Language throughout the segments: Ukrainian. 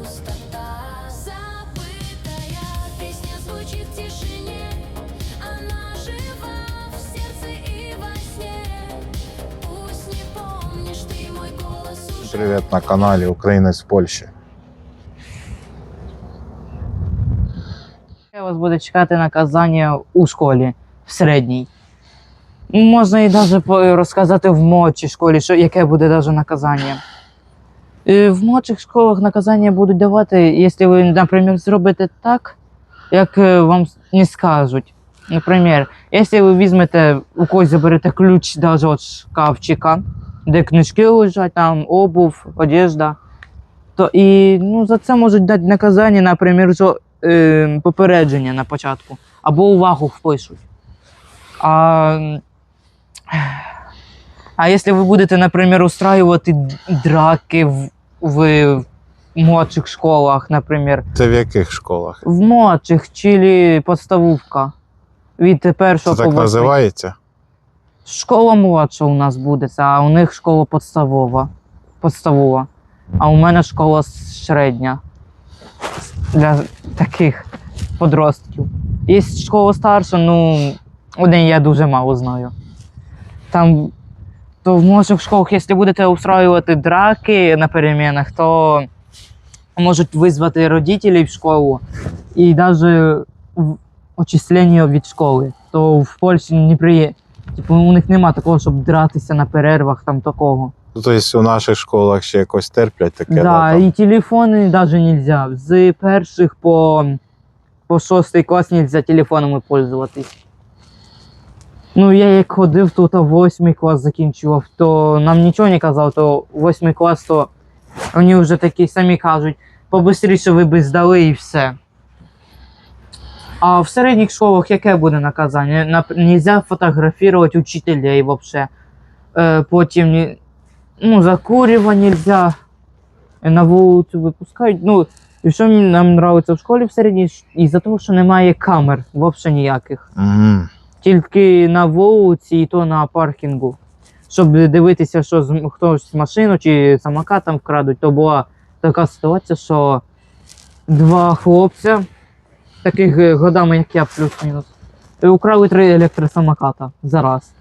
пустота Забытая песня звучит в тишине Она жива в сердце и во сне Пусть не помнишь ты мой голос уже Привіт на каналі Українець з Польщі. Вас буде чекати наказання у школі в середній. Можна і навіть розказати в молодшій школі, що, яке буде даже наказання. Е, В молодших школах наказання будуть давати, якщо ви, наприклад, зробите так, як е, вам не скажуть. Наприклад, якщо ви візьмете, у когось заберете ключ даже від шкафчика, де книжки лежать, там обув, одежда, то і ну, за це можуть дати наказання, наприклад, що е, попередження на початку або увагу впишуть. А, а якщо ви будете, наприклад, устраювати драки в, молодших школах, наприклад, Це в яких школах? в молодших чилі подставувка від Це так по називається? Школа молодша у нас буде, а у них школа подставова. Подставова. А у мене школа середня. Для таких подростків. Є школа старша, ну, один я дуже мало знаю. Там, то в молодших школах, якщо будете устраювати драки на перемінах, то можуть визвати родителей в школу і навіть отчислення від школи. То в Польщі не приє... Типу, у них нема такого, щоб дратися на перервах там такого. Тобто у наших школах ще якось терплять таке. да, да, там? і телефони навіть нельзя. З перших по, по шостий клас нельзя телефонами пользуватись. Ну, я як ходив тут, а восьмий клас закінчував, то нам нічого не казав, то восьмий клас, то вони вже такі самі кажуть, побистріше ви би здали і все. А в середніх школах яке буде наказання? Нельзя фотографувати учителей вообще. Е, потім ну, закурювати нельзя. На вулицю випускають. Ну, і що нам подобається в школі в середній, із-за того, що немає камер взагалі ніяких. Мгм. Тільки на вулиці і то на паркінгу. Щоб дивитися, що з- хтось машину чи самокатом вкрадуть, то була така ситуація, що два хлопця, таких е, годами, як я, плюс-мінус, е, украли три електросамоката зараз.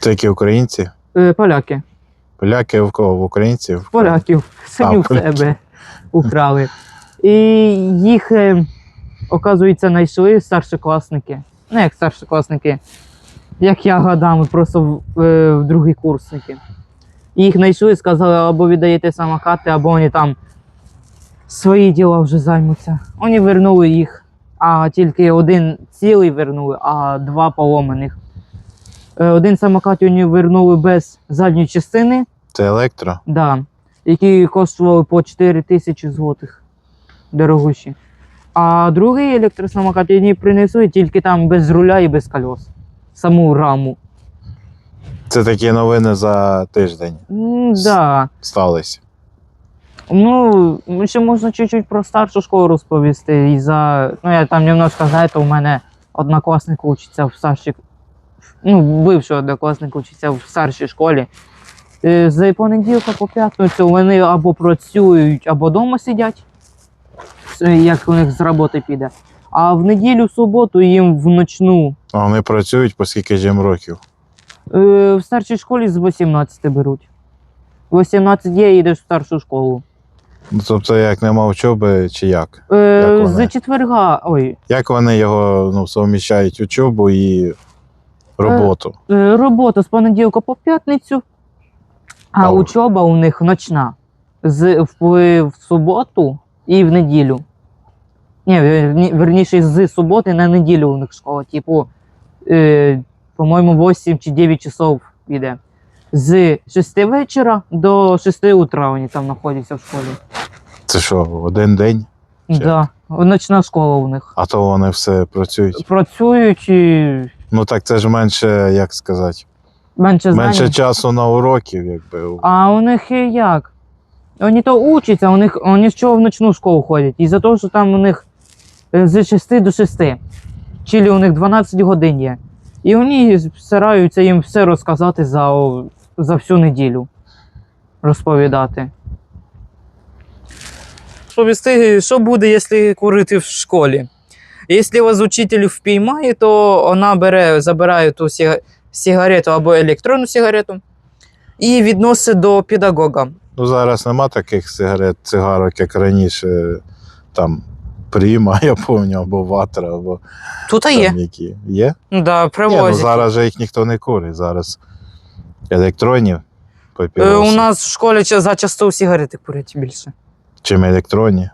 Це які українці? Е, Поляки. Поляки в кого? В українців? поляків самі в себе украли. І їх, оказується, знайшли старшокласники. Ну, як старшокласники, як я годами, просто в, е, в другі курсники. Їх знайшли, сказали, або віддаєте самокати, або вони там свої діла вже займуться. Вони вернули їх, а тільки один цілий вернули, а два поломаних. Е, Один самокат вони вернули без задньої частини. Це електро? Да, які коштували по 4 тисячі злотих. Дорогущі. А другий електросамокат вони принесли тільки там без руля і без колес. Саму раму. Це такі новини за тиждень М, Да. сталися. Ну, ще можна чуть-чуть про старшу школу розповісти. І за... Ну, я там немножко, знаєте, у мене однокласник учиться в старшій. Ну, бивший однокласник учиться в старшій школі. Е, З понеділка по п'ятницю вони або працюють, або вдома сидять, як у них з роботи піде. А в неділю, в суботу їм в ночну. А вони працюють по скільки їм років. Е, В старшій школі з 18 беруть. 18 є, йдеш в старшу школу. Ну, тобто, як нема учоби, чи як? Е, Як вони? з четверга. Ой, Як вони його ну, совміщають учобу і роботу? Е, Робота з понеділка по п'ятницю, а А у- учоба у них ночна. З, в, в суботу і в неділю. Ні, верніше, з суботи на неділю у них школа. Типу, е, по-моєму, 8 чи 9 часов йде. З 6 вечора до 6 утра вони там знаходяться в школі. Це що, один день? Чи Да, ночна школа у них. А то вони все працюють. Працюють і Ну так це ж менше, як сказати, менше менше часу на уроків, якби. А у них як? Вони то учаться, у них вони з чого в ночну школу ходять. І за того, що там у них з 6 до 6. Чилі у них 12 годин є. І вони стараються їм все розказати за, за всю неділю. Розповідати. розповісти, що буде, якщо курити в школі. Якщо вас учитель впіймає, то вона бере, забирає ту сигарету або електронну сигарету і відносить до педагога. Ну, зараз нема таких сигарет, цигарок, як раніше, там Пріма, я пам'ятаю, або Ватра, або Тут є. які. Є? Да, Ні, ну, привозять. зараз же їх ніхто не курить. Зараз електронні Е, папіроси, У нас в школі ча- зачасту сигарети курять більше. чим електронні.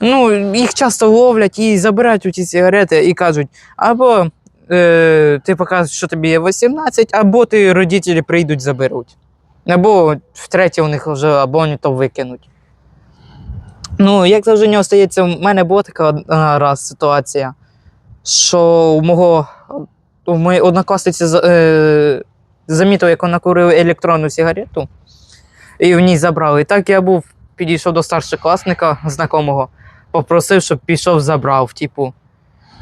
Ну, їх часто ловлять і забирають у ті сигарети і кажуть, або е, ти показуєш, що тобі є 18, або ти родителі прийдуть, заберуть. Або втретє у них вже або вони то викинуть. Ну, як завжди не остається, в мене була така раз ситуація, що у мого у моєї однокласниці е, замітив, як вона курила електронну сигарету, і в ній забрали. І так я був, підійшов до старшокласника знакомого, попросив, щоб пішов, забрав, типу.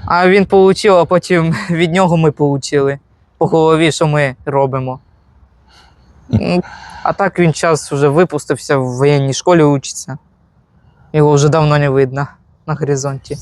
А він получив, а потім від нього ми получили. По голові, що ми робимо. А так він час вже випустився в воєнній школі учиться. Його вже давно не видно на горизонті.